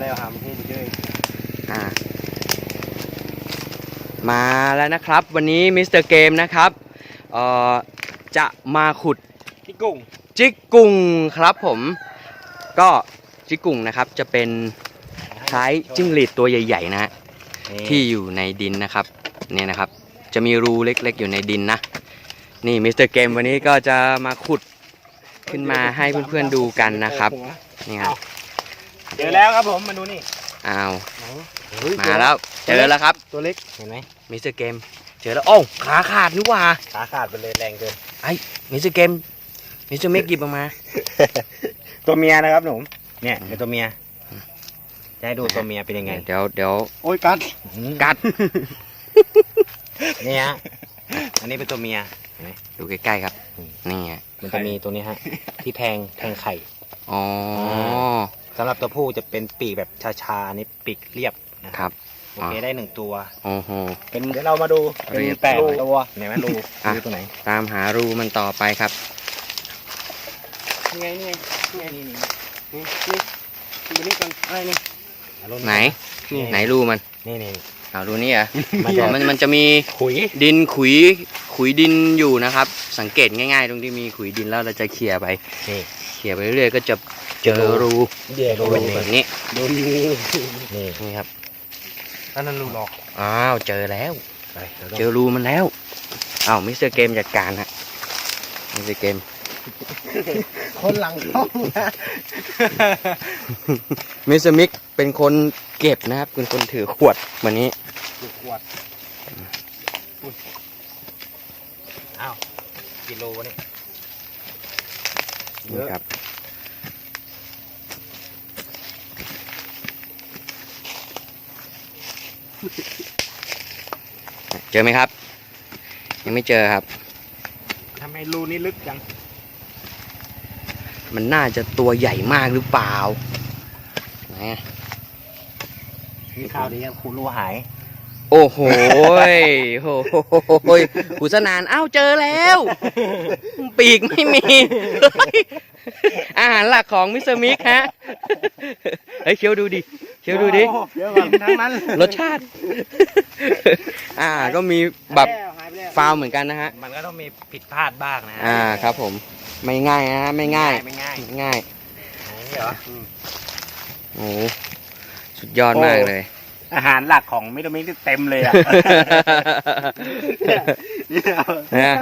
แล้วหามหุ้มเยอะอ่ามาแล้วนะครับ วันนี้มิสเตอร์เกมนะครับเอ่อจะมาขุดพี่กุ้งจิกกุ่งครับผมก็จิกกุ่งนะครับจะเป็นคล้ายจิ้งหรีดตัวใหญ่ ๆ นะฮะที่อยู่ในดินนะครับเนี่ยนะครับ จะมีรูเล็กๆ อยู่ในดินนะ นี่มิสเตอร์เกมวันนี้ก็จะมาขุดขึ้นมาให้เพื่อนๆดูกันนะครับนี่ครับ เจอแล้วครับผมมาดูนี่อ้าวเฮ้ยมาแล้ว เจอแล้วครับ ตัวเล็กเห็นไหมมิสเตอร์เกม เจอแล้วโอ้าขาขาดนี่หว่าขาขาดไปเลยแรงเกินมิสเตอร์เกมมิสเตอร์เมกหยิบออกมา ตัวเมียนะครับหนุ่มเนี่ยเป็นตัวเมียจะให้ดูตัวเมียเป็นยังไง เดี๋ยวเดี๋ยวโอ้ยกัดกัดนี่ฮะอันนี้เป็นตัวเมียเห็นไหมดูใกล้ๆครับนี่ฮะมันจะมีตัวนี้ฮะที่แทงแทงไข่อ๋อ สำหรับตัวผู้จะเป็นปีกแบบชาๆอันนี่ปีกเรียบนะครับ โอเคได้หนึ่งตัว โอ้โห เป็นเดี๋ยวเรามาดูเป็นเรียบแปดร้อย ตัวไหนไหมรูอะรูตัวไหนตามหารูมันต่อไปครับ นี่ไงนี่ไงนี่ไงนี่นี่นี่นี่ดูนี่กันอะไรนี่อะรูไหน นี่ไหนรูมันนี่นี่ เอารูนี้เหรอะมันจะมันมันจะมีขุยดินขุยขุยดินอยู่นะครับ สังเกตง่ายๆ ตรงที่มีขุยดินแล้วเราจะเขี่ยไป นี่เขี่ยไปเรื่อยๆก็จะเจอรูเดี๋ยวรูรูแบบนี้ดูนี่นี่นี่ครับอันนั้นรูหลอกอ้าวเจอแล้วไปดี๋ยวเราเจอรูมันแล้วอ้าวมิสเตอร์เกมจัดการฮะมิสเตอร์เกม คนหลังกล้องนะมิสเตอร์มิกเป็นคนเก็บนะครับเป็นคนถือขวดวันนี้ดูขวดอุ๊ยอ้าวกิโลวะเนี่ย เยนี่อะครับ เจอไหมครับ ยังไม่เจอครับ ทำไมรูนี้ลึกจังมันน่าจะตัวใหญ่มากหรือเปล่าไหนอะ มีข่าวดีครับครูรูหาย โอ้โหยโอ้โหยหูสนานอ้าวเจอแล้ว ปีกไม่มีเฮ้ยอาหารหลักของมิสเตอร์มิกฮะ เฮ้ยเคี้ยวดูดิเคี้ยวดูดิ เยอะกว่าทั้งนั้นรสชาติ อ่า ก็มีแบบหายไปแล้วฟาวเหมือนกันนะฮะ มันก็ต้องมีผิดพลาดบ้างนะฮะอ่า ครับผม ไม่ง่ายนะฮะ ไม่ง่าย ไม่ง่ายไม่ง่ายไม่ง่ายเหรอ โอ้โหสุดยอดมากเลย อาหารหลักของมิโดมิที่เต็มเลยอะนี่เอานะ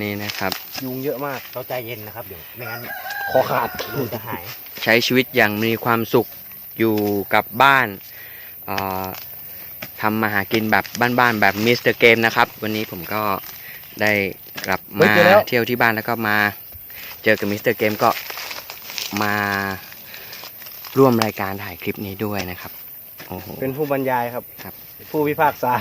นี่นะครับ ยุงเยอะมากเราใจเย็นนะครับเดี๋ยวไม่งั้นคอขาดรูจะหาย ใช้ชีวิตอย่างมีความสุขอยู่กับบ้านเอ่อทำมาหากินแบบบ้านๆแบบมิสเตอร์เกมนะครับ วันนี้ผมก็ได้ กลับเฮ้มายเจอแล้วเที่ยวที่บ้านแล้วก็มา เจอกับมิสเตอร์เกมก็มาร่วมรายการถ่ายคลิปนี้ด้วยนะครับโอ้โห เป็นผู้บรรยายครับ ครับ ผู้พิพากษา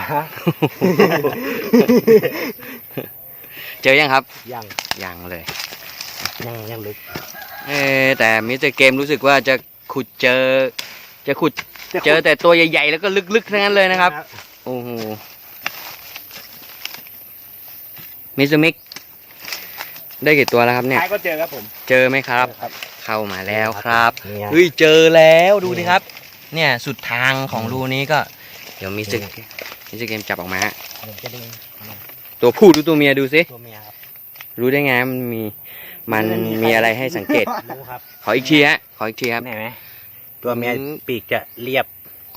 เจอยังครับ ยัง ยังเลย ยังยังลึก เออแต่มิสเตอร์เกมรู้สึกว่าจะขุดเจอ จะขุดเจอแต่ตัวใหญ่ ๆ แล้วก็ลึกๆทั้งนั้นเลยนะครับ โอ้โห มิสเตอร์มิกได้กี่ตัวแล้วครับเนี่ยท้ายก็เจอครับผม เจอไหมครับ ครับ เข้ามาแล้วครับนี่ไงเฮ้ยเจอแล้วดูดิครับ เนี่ยสุดทางของรูนี้ก็ เดี๋ยวมิสเตอร์มิสเตอร์เกมจับออกมาฮะเดี๋ยวจะดึงตัวผู้ดูตัวเมียดูสิตัวเมียครับรู้ได้ไงมันมีมันมันมีมีอะไรให้สังเกตรู้ครับขออีกทีฮะขออีกทีครับเห็นไหมตัวเมียอืมปีกจะเรียบ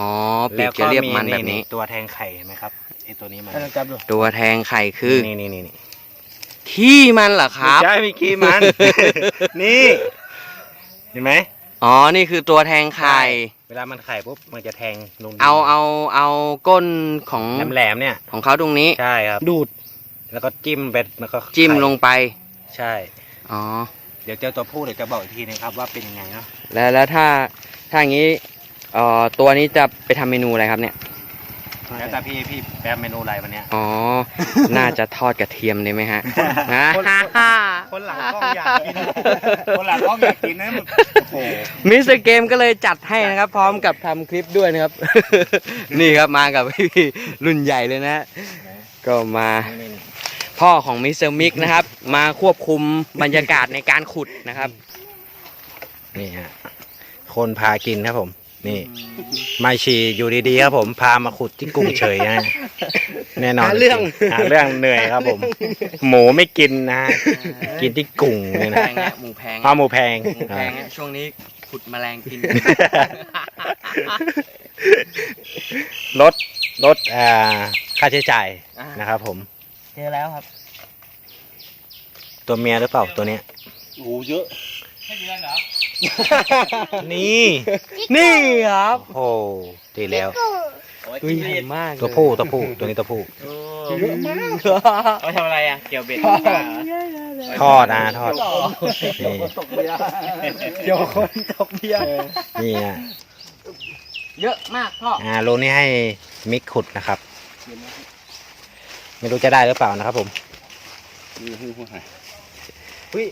อ๋อปีกจะเรียบมันแบบนี้ ตัวแทงไข่เห็นไหมครับไอตัวนี้มันจับดูตัวแทงไข่คือนี่นี่นี่นี่ ขี้มันเหรอครับไม่ใช่มีขี้มัน นี่ เห็นไหม อ๋อ นี่คือตัวแทงไข่ เวลามันไข่ปุ๊บมันจะแทงลงดินเอาเอาเอาก้นของแหลมๆเนี่ย ของเขาตรงนี้ ใช่ครับ ดูด แล้วก็จิ้มไปแล้วก็จิ้มไข่ลงไป ใช่ อ๋อ เดี๋ยวเจอตัวผู้เดี๋ยวจะบอกอีกทีนึงครับว่าเป็นยังไงเนาะแล้วแล้วถ้าถ้าอย่างนี้เอ่อตัวนี้จะไปทำเมนูอะไรครับเนี่ย แล้วแต่พี่พี่แปมเมนูอะไรวันเนี้ย อ๋อ น่าจะทอดกระเทียมได้ไหมฮะคนคนหลังกล้องอยากกิน คนหลังกล้องอยากกินนะมึงโอ้โหมิสเตอร์เกมก็เลยจัดให้นะครับ พร้อมกับทำคลิปด้วยนะครับ นี่ครับมากับพี่ๆรุ่นใหญ่เลยนะ ก็มานี่พ่อของมิสเตอร์มิกนะครับ มาควบคุมบรรยากาศในการขุดนะครับ นี่ฮะคนพากินครับผม นี่ไม่ชีอยู่ดีๆครับผมพามาขุดที่กุ้งเฉยนะแน่นอนหาเรื่อง หาเรื่องเหนื่อยครับผม หมูไม่กินนะฮะกินที่กุ้งเนี่ยแพนะงเนี่ยหมูแพงข้าวหมูแพงหมูแพงเนี่ยช่วงนี้ขุดแมลงกิน ลดลดอ่าค่าใช้จ่ายอ่าน นะครับผม เจอแล้วครับตัวเมียหรือเปล่าตัวเนี้ยโอ้โหเยอะ นี่นี่ครับโอ้ดีแล้วตัวใหญ่มากตัวผู้ตัวผู้ตัวนี้ตัวผู้เยอะมากเขาทำอะไรอะเกี่ยวเบ็ดทอดนะทอดนี่ตกเบียร์เดี๋ยวคนตกเบียร์นี่ฮะเยอะมากพ่ออ่ารูนี้ให้มิกขุดนะครับ ไม่รู้จะได้หรือเปล่านะครับผมนี่คือผู้หายเฮ้ย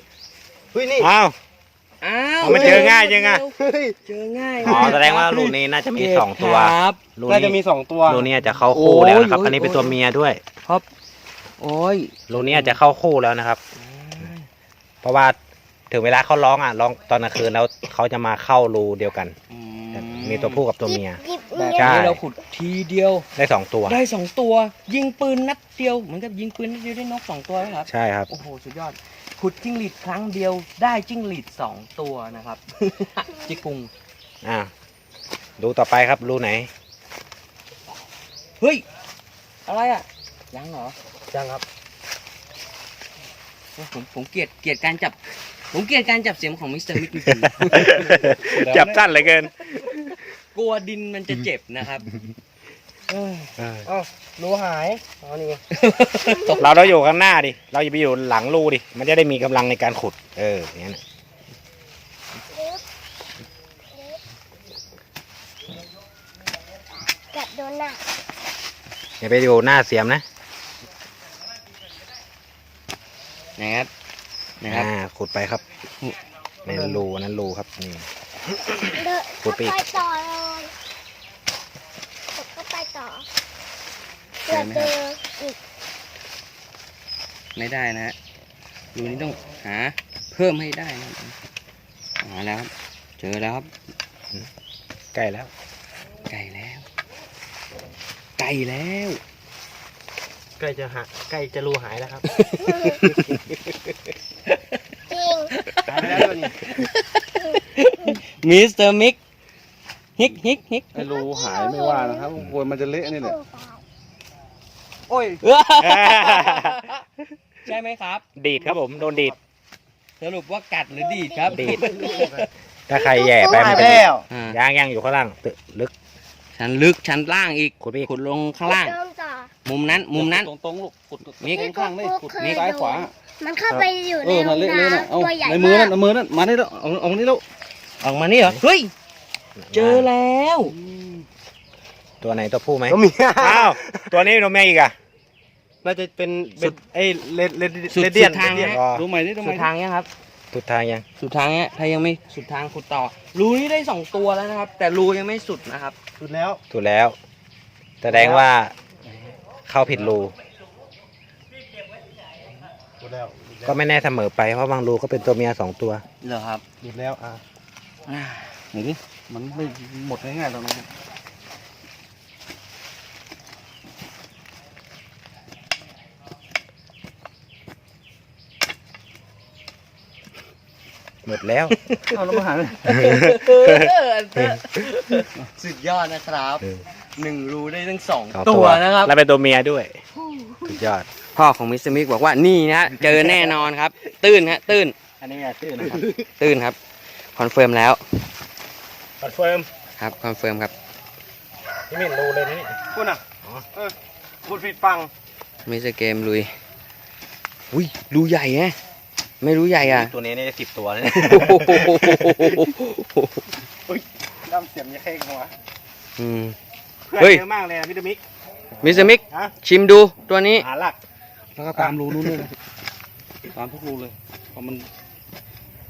เฮ้ยนี่อ้าว อ้าวมันเจอง่ายจังอะเจอง่ายอ๋อแสดงว่ารูนี้น่าจะมีสองตัวครับรูน่าจะนี้มีสองตัวรูนี้อาจจะเข้าคู่แล้วนะครับ โอ้ย อันนี้เป็นตัวเมียด้วยครับโอ้ยรูนี้อาจจะเข้าคู่แล้วนะครับ เพราะว่าถึงเวลาเขาร้องอะร้องตอนกลางคืนแล้วเขาจะมาเข้ารูเดียวกัน มีตัวผู้กับตัวเมียแบบใช่ นี้เราขุดทีเดียว ได้สองตัว ได้สองตัว ยิงปืนนัดเดียวเหมือนกับยิงปืนนัดเดียวได้นกสองตัวแล้วครับ ใช่ครับ โอ้โห สุดยอด ขุดจิ้งหรีดครั้งเดียวได้จิ้งหรีดสองตัวนะครับ จิกกุงอ่าดูต่อไปครับรูไหน เฮ้ย อะไรอะ ยังเหรอ ยังครับโอ้ผมผมเกลียดเกลียดการจับ ผมเกลียดการจับเสียงของมิสเตอร์มิกจริงจับสั้นเหลยเกินๆกลัวดินมันจะเจ็บนะครับ เอ้ยอ้าวรูหายอ๋อนี่ไงเราเราอยู่ข้างหน้าดิ เราอย่าไปอยู่หลังรูดิ มันจะได้มีกำลังในการขุด เอออย่างนั้นน่ะกับโดนัทอย่าไปอยู่หน้าเสียมนะนะครับนะครับอ่าขุดไปครับในรูนั้นรูครับนี่ เดินขุเข้าดไปอีกไปต่อเลยขุดเข้าไปต่อ เพื่อเจออีกไม่ได้นะฮะรูนี้ต้องหาเพิ่มให้ได้นะครับหาแล้วครับเจอแล้วครับใกล้แล้ว ไก่แล้ว ไก่แล้วใกล้จะหาใกล้จะรูหายแล้วครับจริงหายไปแล้วตัวนี้มิสเตอร์มิกฮิกฮิกฮิกไอ้รูหายไม่ว่านะครับกลัวมันจะเละนี่แหละ โอ้ย ใช่ไหมครับ ดีดครับผมโดนดีด สรุปว่ากัดหรือดีดครับดีด ถ้าใครแย่ไปมันจะอ่าย่างย่างอยู่ข้างล่างตึกลึกชั้นลึกชั้นล่างอีกขุดไปอีกขุดลงข้างล่าง เดินต่อ มุมนั้นมุมนั้น ตรงๆลูกขุดมิกข้างๆนี่ขุดเคยซ้ายขวามันเข้าไปอยู่เอในอนั่นเละเลยนะน้ำเอาตัวใหญ่ในมือมานั่กนเอามือนั่นมานี่แล้วเอาเอานี่แล้วออกมานี่เหรอเฮ้ย เจอแล้ว ตัวไหนตัวผู้ไหมตัวเมียอ้าวตัวนี้ตัวเมียอีกอะน่าจะเป็นสุดไอ้เลดเลดสุดเลดเดียนสุดทางเลดเดียนนะ อ๋อดูใหม่นี่ดูใหสุม่ดทางยังครับ สุดทางยังสุดทางเนี้ยถ้ายังไม่สุดทางขุดต่อ รูนี้ได้สองตัวแล้วนะครับ แต่รูยังไม่สุดนะครับ สุดแล้วถูกแล้ว แสดงว่าเข้าผิดรู สุดแล้วก็ไม่แน่เสมอไป เพราะบางรูก็เป็นตัวเมียสองตัว เหรอครับสุดแล้วอะอ่าไหนดิมันไม่หมดง่ายๆหรอกนะ หมดแล้วเอาแล้วมาหาเลยสุดยอดนะครับเออหนึ่งรูได้ทั้งสองสองตัวนะครับ แล้วเป็นตัวเมียด้วยสุดยอด พ่อของมิสเตอร์มิกบอกว่านี่นะเจอแน่นอนครับ ตื้นฮะตื้น อันนี้ชื่อนะครับตื้นครับคอนเฟิร์มแล้วคอนเฟิร์มครับคอนเฟิร์มครับนี่ไม่เห็นรูเลยนะนี่คุณอะอ๋อเออคุณผิดฟังมิสเตอร์เกมลุยอุ้ยรูใหญ่ไง ไม่รู้ใหญ่อะ ตัวนี้นี่สิบตัวเลยดำเสียมยาเข่งหัวอืม เพื่อนเฮ้ย เยอะมากเลยอะพี่ดมิก มิสเตอร์มิก ฮะ ชิมดูตัวนี้ หาหลัก แล้วก็ตามรูนู้นเลยนะตามทุกรูเลยเพราะมัน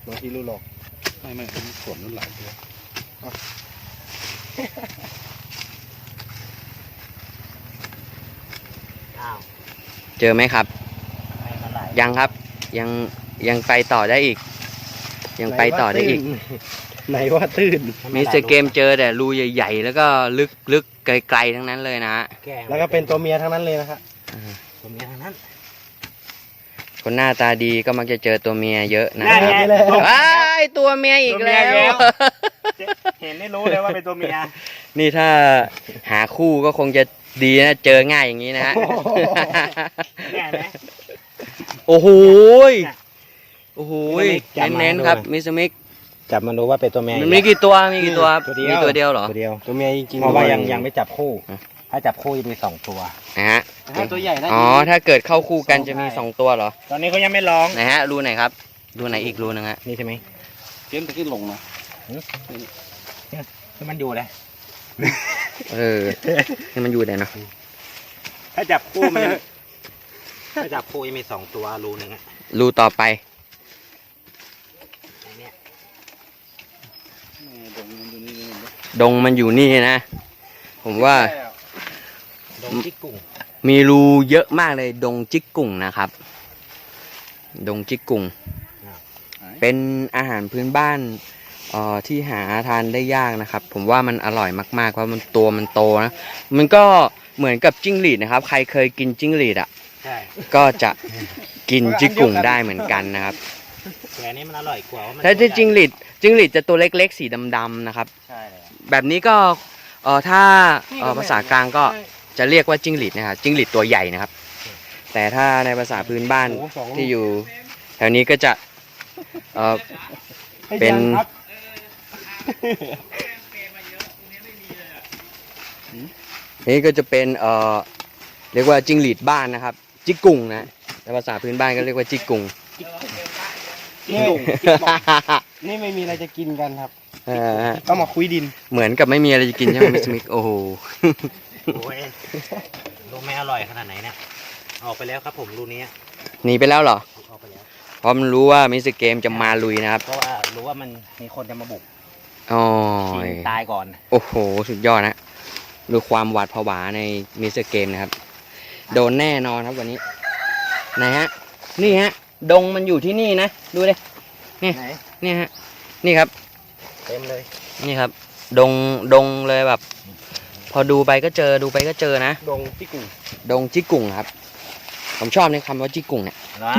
บางทีรูหลอกไม่ไม่มันสวนนั่นหลายตัวอ้าวเจอไหมครับยังครับ ยัง ยังไปต่อได้อีก ยังไปต่อได้อีก ไหนว่าตื้นมิสเตอร์เกมเจอแต่รูใหญ่ๆ แล้วก็ลึกลึกไกลๆทั้งนั้นเลยนะฮะก้งแล้วก็เป็นตัวเมียทั้งนั้นเลยนะครับตัวเมียทั้งนั้น คนหน้าตาดีก็มักจะเจอตัวเมียเยอะนะนั่นไงว้ายตัวเมียอีกแล้วตัวเมียอีกแล้ว เห็นนี่รู้เลยว่าเป็นตัวเมีย นี่ถ้าหาคู่ก็คงจะดีนะเจอง่ายอย่างนี้นะฮะแน่ไหมโอ้โหยน่ะ โอ้โหมิยสมิกจับมาเน้นดู ๆครับหน่อยมิสมิกจับมาดูว่าเป็นตัวเมียมันมีกี่ตัวมีกี่ตัวครับตัวเดียวมีตัวเดียวเหรอ ตัวเดียวตัวเมียจริงๆเพราะว่ายังยังไม่จับคู่ อะ ถ้าจับคู่จะมีสองตัว นะฮะถ้าตัวใหญ่นะอ๋อถ้าเกิดเข้าคู่กันจะมีใช่สองตัวเหรอตอนนี้เขายังไม่ร้อง ไหนฮะรูไหนครับรูไหนอีกรูหนึงฮะนี่ใช่ไหมเกมตะกี้ลงนะที่มันอยู่เลยเออให้มันอยู่ไหนเนาะถ้าจับคู่มันจะถ้าจับคู่จะมีสองตัวรูหนึ่งอะรูต่อไป อันเนี้ย ดงมันอยู่นี่นี่ดงมันอยู่นี่นะ ผมว่า ดงจิกกุ้งมีรูเยอะมากเลย ดงจิกกุ่งนะครับ ดงจิกกุ่ง เป็นอาหารพื้นบ้านเอ่อที่หาทานได้ยากนะครับ ผมว่ามันอร่อยมากๆเพราะมันตัวมันโตนะมันก็เหมือนกับจิ้งหรีดนะครับ ใครเคยกินจิ้งหรีดอะใช่ก็จะกินจิกกุ่งได้เหมือนกันนะครับแต่อันนี้มันอร่อยกว่าเพระมันถ้าตัวจะใญ่จิ้งหรีด จิ้งหรีดจะตัวเล็กๆ สีดำๆนะครับ ใช่เลยแบบนี้ก็เอ่อถ้าเอ่อภาษากลางก็จะเรียกว่าจิ้งหรีดนะครับจิ้งหรีดตัวใหญ่นะครับ แต่ถ้าในภาษาพื้นบ้านโอ้โหสองลูกที่อยู่แถวนี้ก็จะเอ่อเป็นยังครับนี่ก็จะเป็นเอ่อเรียกว่าจิ้งหรีดบ้านนะครับ จิกกุ่งนะในภาษาพื้นบ้านก็เรียกว่าจิกกุ่ง นี่นี่ไม่มีอะไรจะกินกันครับเออต้องมาคุยดิน เหมือนกับไม่มีอะไรจะกินใช่ไหมมิสมิกโอ้โหโอ้ยรู้ไหมอร่อยขนาดไหนเนี่ยออกไปแล้วครับผมรูนี้หนีไปแล้วเหรอออกไปแล้วเพราะมันรู้ว่ามิสเกมจะมาลุยนะครับเพราะว่ารู้ว่ามันมีคนจะมาบุกอ๋อชิงตายก่อน โอ้โห สุดยอดนะดูความหวาดผวาในมิสเกมนะครับ โดนแน่นอนครับวันนี้ไหนฮะนี่ฮะ ดงมันอยู่ที่นี่นะ ดูเลยนี่ไหนนี่ฮะ นี่ครับ เต็มเลย นี่ครับ ดง ดงเลยแบบ พอดูไปก็เจอ ดูไปก็เจอนะ ดงที่กุ่งดงจิกกุ่งครับ ผมชอบในคำว่าจิกกุ่งเนี่ย นะ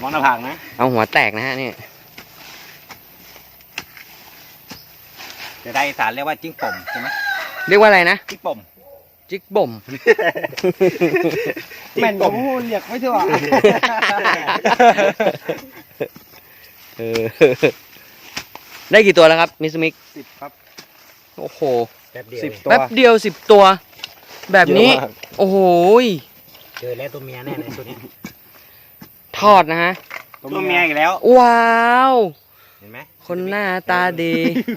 มองหน้าผากนะ เอาหัวแตกนะฮะนี่จะได้อีสารเรียกว่าจิ้งป่มใช่ไหมเรียกว่าอะไรนะ จิ้งป่ม จิกบ่มแม่นผมพูดเรียกไม่ถูกเออได้กี่ตัวแล้วครับ มิสมิกสิบครับ โอ้โหแป๊บเดียวสิบเองตัวแป๊บเดียวสิบตัว แบบนี้เยอะมากโอ้โหยเจอแล้วตัวเมียแน่เลยตัวนี้ทอดนะฮะตัวเมียอีกแล้ว ว้าวเห็นไหมคนหน้าตาดี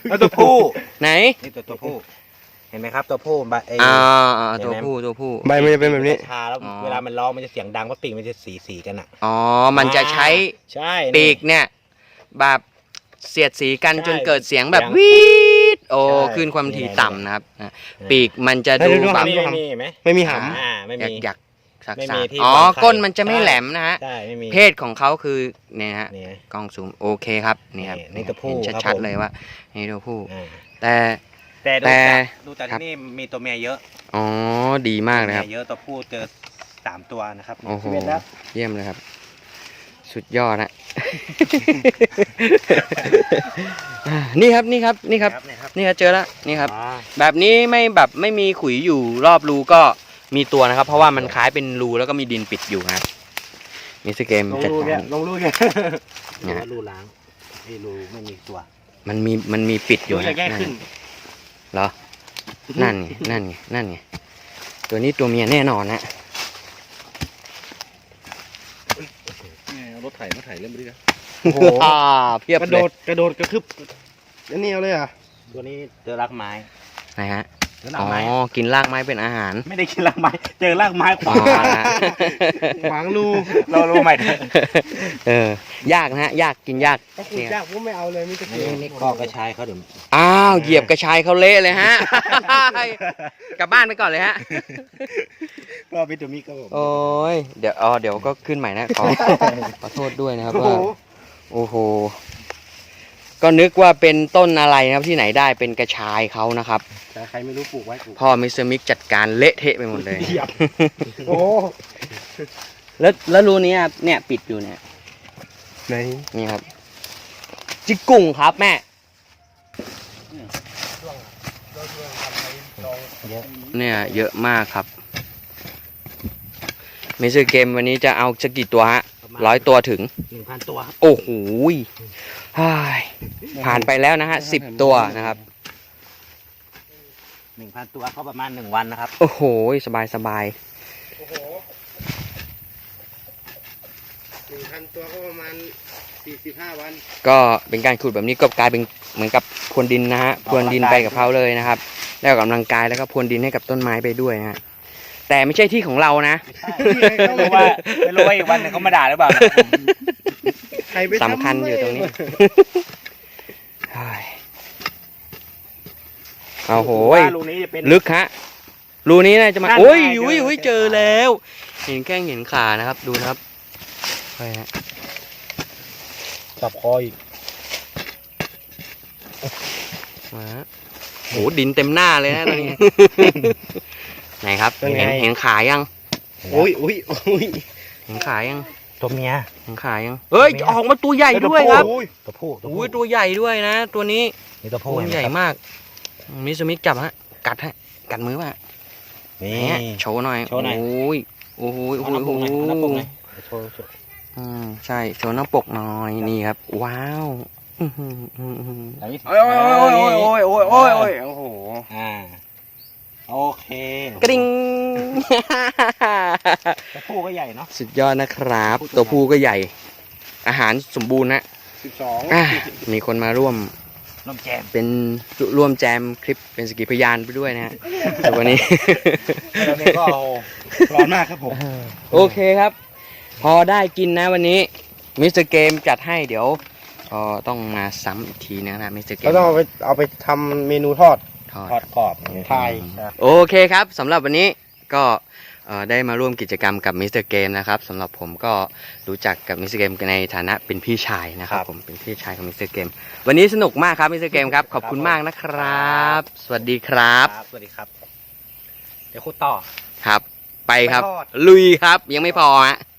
แล้วตัวผู้ไหนนี่ตัวตัวผู้ เห็นไหมครับตัวผู้บะไอ้อ่าอ่าเห็นตัวไหมผู้ตัวผู้ ใบมันจะเป็นแบบนี้ ชาแล้วอ๋อ เวลามันร้องมันจะเสียงดังเพราะปีกมันจะสีสีกันอะ อ๋อ มันจะใช้ใช่ปีกเนี่ยแบบเสียดสีกันใช่จนเกิดเสียงแบบเสียงวีดโอ้ใช่ขึ้นความถี่นี่ไง ต่ำนะครับอะปีกมันจะดูให้ดู แบบนี่ไม่มีเห็นไหมไม่มีหอ่าไม่อยากมีอยากสักไม่สามีกที่อ๋อวางไข่ ก้นมันจะไม่ใช่แหลมนะฮะ ใช่ไม่มีเพศของเขาคือเนี่ยฮะนี่ไงกล้องซูมโอเคครับนี่ครับนี่นี่ตัวผู้เห็นครับชัดผม ๆเลยว่า นี่ตัวผู้ อ่าแต่ แต่ดูแต่จากดูจากครับ ที่นี่มีตัวเมียเยอะอ๋อดีมากเลยครับมีเยอะตัวผู้เจอสามตัวนะครับโอ้โหสิบเอ็ดแล้วเยี่ยมเลยครับ สุดยอดนะ อ่านี่ครับนี่ครับนี่ครับ เนี่ยครับนี่ครับเจอแล้วนี่ครับ อ๋อแบบนี้ไม่แบบไม่มีขุยอยู่รอบรูก็มีตัวนะครับ เพราะว่ามันคล้ายเป็นรูแล้วก็มีดินปิดอยู่นะครับมิสเกมลงจัดลูกกาเนี่ยร ลงลูกเนี่ยหรือว่ารูล้างไอ้รูไม่มีตัวมันมีมันมีปิดอยู่ดูนะจะแก้ขึ้น เหรอ นั่นไง นั่นไง นั่นไง ตัวนี้ตัวเมียแน่นอนนะรถไถรถไถเริ่มไปดิครับโอ้โหเพียบกระเลโดยดกระโดดกระคึบอันนี้เอาเลยอะตัวนี้เจอรักไม้ ไหนฮะ เจอรากอ๋อ ไม้กินรากไม้เป็นอาหารไม่ได้กินรากไม้เจอรากไม้ขอ๋วาองนะหวังรูเรารู้ไหมเออ ยากนะฮะ ยากกินยาก ถ้าคุณยากผมไม่เอาเลยมิสเตอร์เกนี่มนี่กอกระชายเขาเดี๋ยวอ้าว เหยียบกระชายเขาเละเลยฮะ กลับบ้านไปก่อนเลยฮะ ก็วิตามินก็ผมโอ้ย เดี๋ยวอ๋อเดี๋ยวก็ขึ้นใหม่นะ ขอ ขอโทษด้วยนะครับโอ้โหว่า โอ้โห ก็นึกว่าเป็นต้นอะไรนะครับที่ไหนได้เป็นกระชายเขานะครับ แต่ใครไม่รู้ปลูกไว้ปลูกพ่อมิสเตอร์มิกจัดการเละเทะไปหมดเลย เหยียบโอ้แล้วแล้วรูนี้ครับเนี่ยปิดอยู่เนี่ยไหนนี่ครับ จิกกุ่งครับแม่เยอะเนี่ยเยอะมากครับมิสเตอร์เกมวันนี้จะเอาจะกี่ตัวฮะ ร้อยตัวถึง หนึ่งพันตัวครับโอ้โหยฮ่ายผ่านไปแล้วนะฮะสิบตัวนะครับ หนึ่งพันตัวก็ประมาณหนึ่งวันนะครับโอ้โหยสบายสบายโอ้โหหนึ่งพันตัวก็ประมาณสี่สิบห้าวัน ก็เป็นการขุดแบบนี้ก็กลายเป็นเหมือนกับพรวนดินนะฮะพรวนดินไปกับเขาเลยนะครับได้ออกกำลังกายแล้วก็พรวนดินให้กับต้นไม้ไปด้วยนะฮะ แต่ไม่ใช่ที่ของเรานะ ไม่รู้ว่าไม่รู้ว่าอีกวันหนึงเขามาด่าหรือเปล่านะใครไปสำคัญอยู่ตรงนี้ เฮ้ยเอาโหย ว่ารูนี้จะเป็น ลึกฮะ รูนี้น่าจะมานั่นไงโอ้ยเจออุ้ยอุ้ยเจเจออ แล้ว เห็นแข้งเห็นขานะครับ ดูนะครับไปฮะจับคออีกมาฮะโหดินเต็มหน้าเลยนะตรงนี้ ไหนครับเป็นไง เห็นเห็นขายังอุ้ยอุ้ยอุ้ยเห็นขายังตัวเมีย เห็นขายังเฮ้ยออกมาตัวใหญ่ด้วยครับโอ้ยตัวผู้ตัวอุ้ผู้ยตัวใหญ่ด้วยนะ ตัวนี้นี่ตัวผู้ตัวเนไมใหญ่ครับมากมิสมิธจับฮะกัดฮะกัดมือป่ะนี่ เนี่ยโชว์หน่อยโชว์หน่อย โอ้ยโอ้โหโอ้เอาโหหน้าปโอ้กโหหน่อยเอาหน้าปกหน่อยโชว์โชว์อืมใช่โชว์หน้าปกหน่อยนี่ครับ ว้าวอื้อหืออื้อหืออันนี้โอ้ยโอ้ยโอ้ยโอ้ยโอ้ยโอ้ยโอ้ยโอ้โหอ่า โอเคกระดิ่งตัวผู้ก็ใหญ่เนาะสุดยอดนะครับ ตัวผู้ก็ใหญ่ อาหารสมบูรณ์นะสิบสองอะมีคนมาร่วมนมแจมเป็นร่วมแจมคลิปเป็นสกีพยานไปด้วยนะฮะแต่วันนี้แล้วนี่ก็เอาร้อนมากครับผมโอเคครับ พอได้กินนะวันนี้มิสเตอร์เกมจัดให้เดี๋ยวก็ต้องมาซ้ำอีกทีนึงนะมิสเตอร์เกมเราต้องเอาไปเอาไปทำเมนูทอด ทอด ทอดกรอบทายโอเคครับสำหรับวันนี้ก็เอ่อได้มาร่วมกิจกรรมกับมิสเตอร์เกมนะครับสำหรับผมก็รู้จักกับมิสเตอร์เกมในฐานะเป็นพี่ชายนะครับผมเป็นพี่ชายของมิสเตอร์เกมวันนี้สนุกมากครับมิสเตอร์เกมครับขอบคุณมากนะครับ สวัสดีครับสวัสดีครับ เดี๋ยวคุดต่อ ครับ ไปครับ ไปทอด ลุยครับยังไม่พอฮะ